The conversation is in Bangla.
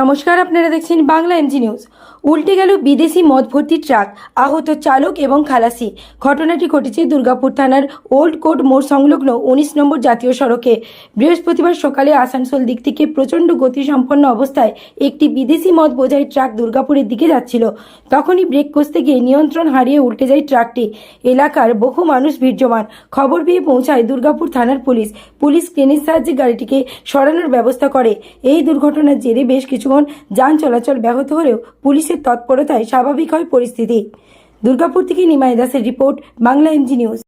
নমস্কার, আপনারা দেখছেন বাংলা এমজি নিউজ। উল্টে গেল বিদেশি মদ ভর্তি ট্রাক, আহত চালক এবং খালাসি। ঘটনাটি ঘটেছে দুর্গাপুর থানার ওল্ড কোর্ট মোড় সংলগ্ন উনিশ নম্বর জাতীয় সড়কে। বৃহস্পতিবার সকালে আসানসোল দিক থেকে প্রচণ্ড গতিসম্পন্ন অবস্থায় একটি বিদেশি মদ বোঝাই ট্রাক দুর্গাপুরের দিকে যাচ্ছিল। তখনই ব্রেক কষতে গিয়ে নিয়ন্ত্রণ হারিয়ে উল্টে যায় ট্রাকটি। এলাকার বহু মানুষ ভিড় খবর পেয়ে পৌঁছায় দুর্গাপুর থানার পুলিশ। পুলিশ ক্রেনের সাহায্যে গাড়িটিকে সরানোর ব্যবস্থা করে। এই দুর্ঘটনার জেরে বেশ কিছুক্ষণ যান চলাচল ব্যাহত হলেও পুলিশের তৎপরতায় স্বাভাবিক হয় পরিস্থিতি। দুর্গাপুর থেকে নিমাই দাসের রিপোর্ট, বাংলা এমজি নিউজ।